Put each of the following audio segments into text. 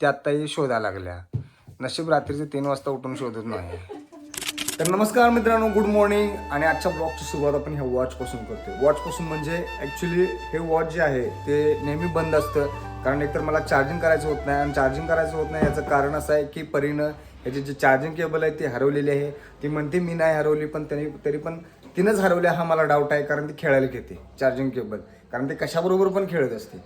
त्या आत्ताही शोधायला लागल्या. नशीब रात्रीचे तीन वाजता उठून शोधत नाही. तर नमस्कार मित्रांनो गुड मॉर्निंग आणि आजच्या ब्लॉगची सुरुवात आपण ह्या वॉचपासून करतो वॉचपासून म्हणजे ॲक्च्युली हे वॉच जे आहे ते नेहमी बंद असतं. कारण एकतर मला चार्जिंग करायचं होत नाही. आणि चार्जिंग करायचं होत नाही याचं कारण असं आहे की परीनं ह्याची जी चार्जिंग केबल आहे ती हरवलेली आहे. ती म्हणते मी नाही हरवली पण त्यांनी तरी पण तिनंच हरवली हा मला डाऊट आहे कारण ती खेळायला घेते चार्जिंग केबल कारण ते कशाबरोबर पण खेळत असते.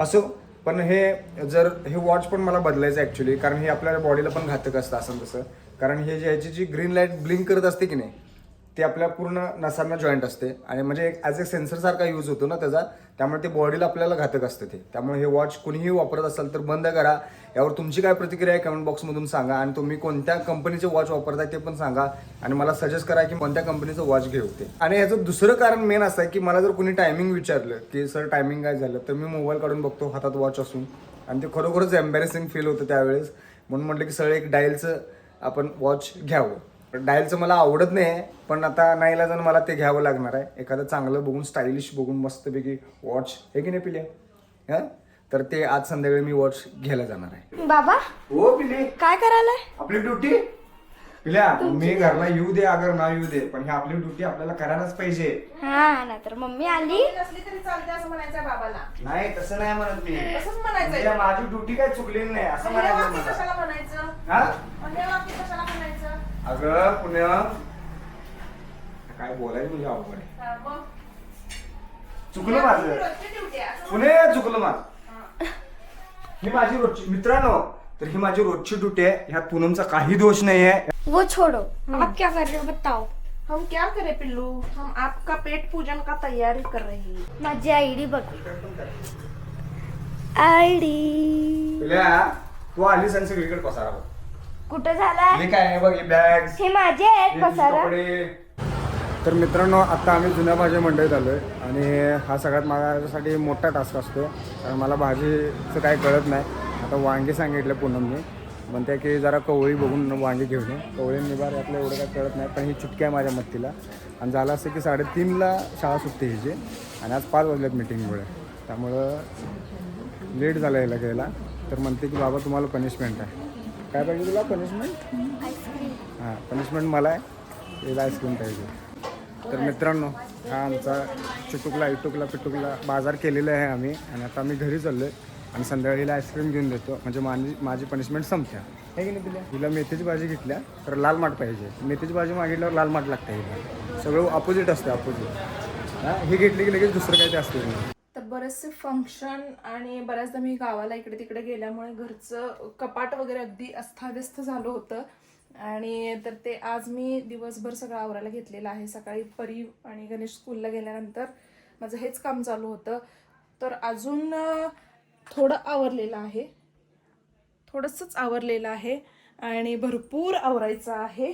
असो पण हे जर हे वॉच पण मला बदलायचं ॲक्च्युली कारण हे आपल्या बॉडीला पण घातक असतं असं तसं. कारण हे जे ह्याची जी ग्रीन लाइट ब्लिंक करत असते की नाही ते आपल्या पूर्ण नसांना जॉईंट असते. आणि म्हणजे एक ॲज ए सेन्सरसारखा यूज होतो ना त्याचा त्यामुळे ते बॉडीला आपल्याला घातक असते ते. त्यामुळे हे वॉच कुणीही वापरत असाल तर बंद करा. यावर तुमची काय प्रतिक्रिया आहे कमेंट बॉक्समधून सांगा. आणि तुम्ही कोणत्या कंपनीचे वॉच वापरताय ते पण सांगा. आणि मला सजेस्ट करा की कोणत्या कंपनीचं वॉच घेऊ ते. आणि ह्याचं दुसरं कारण मेन असं आहे की मला जर कोणी टायमिंग विचारलं की सर टायमिंग काय झालं? तर मी मोबाईल काढून बघतो हातात वॉच असून. आणि ते खरोखरच एम्बॅरेसिंग फील होतं त्यावेळेस. म्हणून म्हटलं की सर एक डायलचं आपण वॉच घ्यावं. डायलचं मला आवडत नाही पण आता नाहीला जण मला ते घ्यावं लागणार आहे. एखादं चांगलं बघून स्टायलिश बघून मस्तपैकी वॉच हे की नाही पिल्या हां? तर ते आज संध्याकाळी मी वॉच घ्यायला जाणार आहे. बाबा हो पिले. काय करायलाय? आपली ड्युटी पिल्या मी घरला येऊ दे अगर ना येऊ दे पण ही आपली ड्युटी आपल्याला करायलाच पाहिजे. हा मम्मी आली. नसली तरी चालते असं म्हणायचं बाबाला. नाही तसं नाही म्हणत मी. तसंच म्हणायचंय. म्हणजे माझी ड्युटी काय चुकलेली नाही असं पण म्हणायचं वाक्य मला. कशाला म्हणायचं? हा पण हे वाक्य कशाला म्हणायचं अगं पुण्या. काय बोलायचं म्हणजे अवघड आहे. मग? चुकलं माझं. पुणे चुकलं माझं. ही माझी रोजची मित्रांनो तर ही माझी रोजची ड्युटी आहे. ह्यात पूनमचा काही दोष नाही आहे वो छोड़ो. आप क्या कर रहे हो? बताओ. हम क्या करे पिल्लू? हम आपका पेट पूजन का तैयारी कर रहे हैं। माझी आयडी बघ. आयडी पिल्या तू आलीस आणि सगळीकडे पसारा बघ. कुठं झाला हे काय आहे बघ हे बॅग हे माझे आहेत पसारा तर मित्रांनो आता आम्ही जुन्या भाजी मंडईत आलोय आणि हा सगळ्यात माझ्यासाठी मोठा टास्क असतो. कारण मला भाजीचं काही कळत नाही. आता वांगे सांगितले पूनमने. म्हणते की जरा कवळी बघून वांगे घेऊन ये. कवळी निभार यातलं एवढं काय कळत नाही पण ही चुटकी आहे माझ्या मत्तीला. आणि झालं असं की साडेतीनला शाळा सुटते हिची. आणि आज पाच वाजल्यात मिटिंगमुळे त्यामुळं लेट झालं यायला घ्यायला. तर म्हणते की बाबा तुम्हाला पनिशमेंट आहे. काय पाहिजे तुला? पनिशमेंट हां पनिशमेंट मला आहे. याला आईस्क्रीम पाहिजे. तर मित्रांनो हा आमचा चिटुकला इटुकला पिटुकला बाजार केलेला आहे आम्ही. आणि आता आम्ही घरी चाललो आहे आणि संध्याकाळीला आईस्क्रीम घेऊन देतो. म्हणजे माझी माझी पनिशमेंट संपत्या. की नाही तिला? मेथीची भाजी घेतल्या तर लाल माठ पाहिजे. मेथीची भाजी मागितल्यावर लाल माठ लागते हिला. सगळं अपोजिट असते अपोजिट हां ही घेतली की लगेच दुसरं काही ते असते. बरेचसे फंक्शन आणि बऱ्याचदा मी गावाला इकडे तिकडे गेल्यामुळे घरचं कपाट वगैरे अगदी अस्ताव्यस्त झालं होतं. आणि तर ते आज मी दिवसभर सगळं आवरायला घेतलेलं आहे. सकाळी परी आणि गणेश स्कूलला गेल्यानंतर माझं हेच काम चालू होतं. तर अजून थोडं आवरलेलं आहे. थोडंसंच आवरलेलं आहे आणि भरपूर आवरायचं आहे.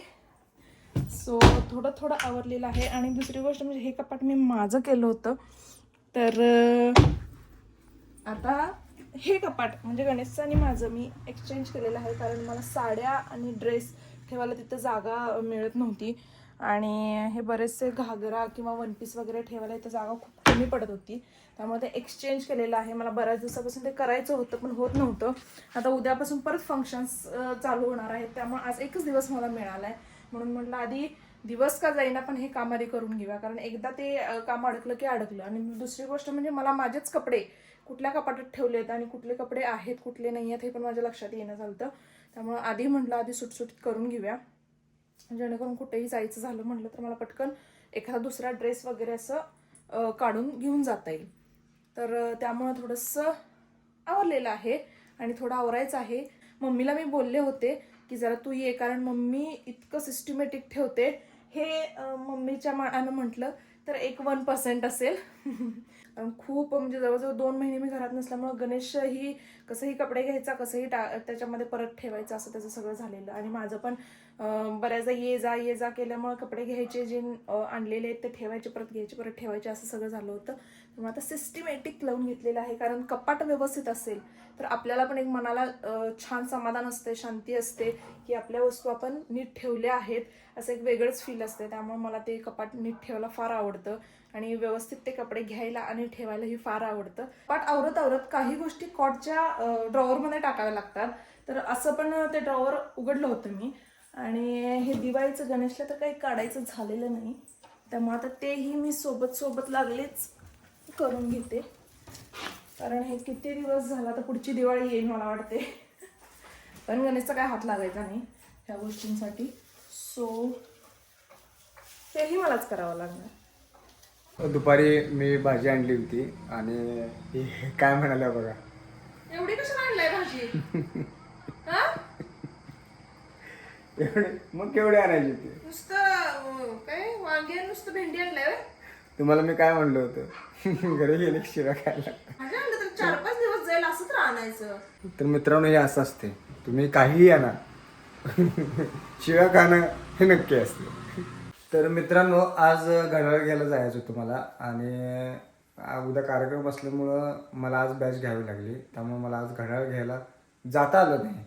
सो थोडं थोडं आवरलेलं आहे. आणि दुसरी गोष्ट म्हणजे हे कपाट मी माझं केलं होतं. तर आता हे कपाट म्हणजे गणेशचं आणि माझं मी एक्सचेंज केलेलं आहे कारण मला साड्या आणि ड्रेस ठेवायला तिथं जागा मिळत नव्हती. आणि हे बरेचसे घागरा किंवा वन पीस वगैरे ठेवायला इथं जागा खूप कमी पडत होती. त्यामुळे ते एक्सचेंज केलेलं आहे. मला बऱ्याच दिवसापासून ते करायचं होतं पण होत नव्हतं. आता उद्यापासून परत फंक्शन्स चालू होणार आहेत. त्यामुळे आज एकच दिवस मला मिळाला आहे म्हणून म्हटलं आधी दिवस का जाईना पण हे काम आधी करून घेऊया कारण एकदा ते काम अडकलं की अडकलं. आणि दुसरी गोष्ट म्हणजे मला माझेच कपडे कुठल्या कपाटात ठेवलेत आणि कुठले कपडे आहेत कुठले नाही आहेत हे पण माझ्या लक्षात येणं झालं त्यामुळं आधी म्हटलं आधी सुटसुटीत करून घेऊया. जेणेकरून कुठेही जायचं झालं म्हटलं तर मला पटकन एखादा दुसरा ड्रेस वगैरे असं काढून घेऊन जाता येईल. तर त्यामुळं थोडंसं आवरलेलं आहे आणि थोडं आवरायचं आहे. मम्मीला मी बोलले होते की जरा तू ये कारण मम्मी इतकं सिस्टमॅटिक ठेवते हे मम्मीच्या मानानं म्हटलं तर एक वन पर्सेंट असेल. खूप म्हणजे जवळजवळ दोन महिने मी घरात नसल्यामुळं गणेश ही कसंही कपडे घ्यायचा कसंही टा त्याच्यामध्ये परत ठेवायचं असं त्याचं सगळं झालेलं. आणि माझं पण बऱ्याचदा ये जा ये जा केल्यामुळं कपडे घ्यायचे जे आणलेले आहेत ते ठेवायचे परत घ्यायचे परत ठेवायचे असं सगळं झालं होतं. त्यामुळे आता सिस्टमॅटिक लावून घेतलेलं आहे कारण कपाट व्यवस्थित असेल तर आपल्याला पण एक मनाला छान समाधान असते शांती असते की आपल्या वस्तू आपण नीट ठेवल्या आहेत असं एक वेगळंच फील असते. त्यामुळे मला ते कपाट नीट ठेवायला फार आवडतं आणि व्यवस्थित ते कपडे घ्यायला आणि ठेवायलाही फार आवडतं. पण आवरत आवरत काही गोष्टी कॉटच्या ड्रॉवरमध्ये टाकाव्या लागतात. तर असं पण ते ड्रॉवर उघडलं होतं मी. आणि हे दिवाळीचं गणेशला तर काही काढायचं झालेलं नाही. त्यामुळे आता तेही मी सोबत सोबत लागलेच करून घेते. कारण हे किती दिवस झाला तर पुढची दिवाळी येईल मला वाटते. पण गणेशचा काय हात लागायचा नाही ह्या गोष्टींसाठी. सो तेही मलाच करावं लागणार. दुपारी मी भाजी आणली होती आणि हे काय म्हणाल्या बघा. एवढी कशाला आणलाय भाजी? एवढे मग केवढे आणायचे ते? नुसतं अं, काय? वांगी आणि नुसतं भेंडी आणलंय व्हय? तुम्हाला मी काय म्हणलं होतं? घरी गेले की शिरा खायला आणलं तर चार पाच दिवस जाईल असं तर आणायचं. तर मित्रांनो हे असं असते. तुम्ही काहीही आणा. शिव्या खाणं हे नक्की असते. तर मित्रांनो आज घड्याळ घ्यायला जायचं होतं मला आणि आ, उद्या कार्यक्रम असल्यामुळं मला आज बॅच घ्यावी लागली. त्यामुळे मला आज घड्याळ घ्यायला जाता आलं नाही.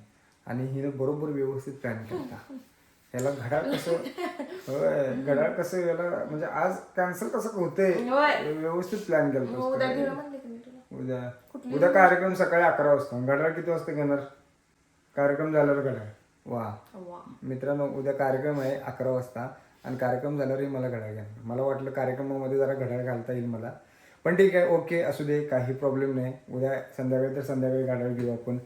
आणि हिनं बरोबर व्यवस्थित प्लॅन केला याला घड्याळ कसं होय घड्याळ कसं याला म्हणजे आज कॅन्सल कसं होतंय. व्यवस्थित प्लॅन केला उद्या उद्या. कार्यक्रम सकाळी अकरा वाजता. घड्याळ किती वाजता घेणार? कार्यक्रम झाल्यावर घड्याळ. वा. वा. मित्रांनो उद्या कार्यक्रम आहे अकरा वाजता. आणि कार्यक्रम झाल्यावरही मला घड्याळ घ्या. मला वाटलं कार्यक्रमामध्ये जरा घड्याळ घालता येईल मला. पण ठीक आहे ओके असू दे काही प्रॉब्लेम नाही. उद्या संध्याकाळी तर संध्याकाळी घड्याळ घेऊ आपण.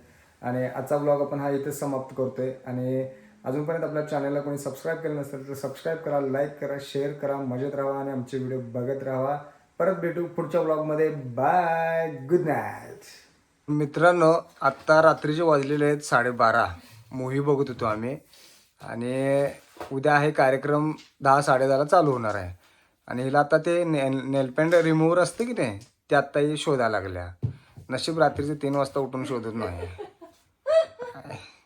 आणि आजचा ब्लॉग आपण हा इथेच समाप्त करतोय. आणि अजूनपर्यंत आपल्या चॅनलला कोणी सबस्क्राईब केलं नसेल तर सबस्क्राईब करा लाईक करा शेअर करा मजेत राहा आणि आमचे व्हिडिओ बघत राहा. परत भेटू पुढच्या ब्लॉगमध्ये बाय गुड नाईट मित्रांनो आत्ता रात्रीचे वाजलेले आहेत साडेबारा. मूवी बघत होतो आम्ही. आणि उद्या हे कार्यक्रम दहा साडेदहाला चालू होणार आहे. आणि हिला आता ते ने नेलपेंट रिमूव्हर असते की नाही ते आत्ताही शोधायला लागल्या. नशीब रात्रीचे तीन वाजता उठून शोधत नाही. Carter.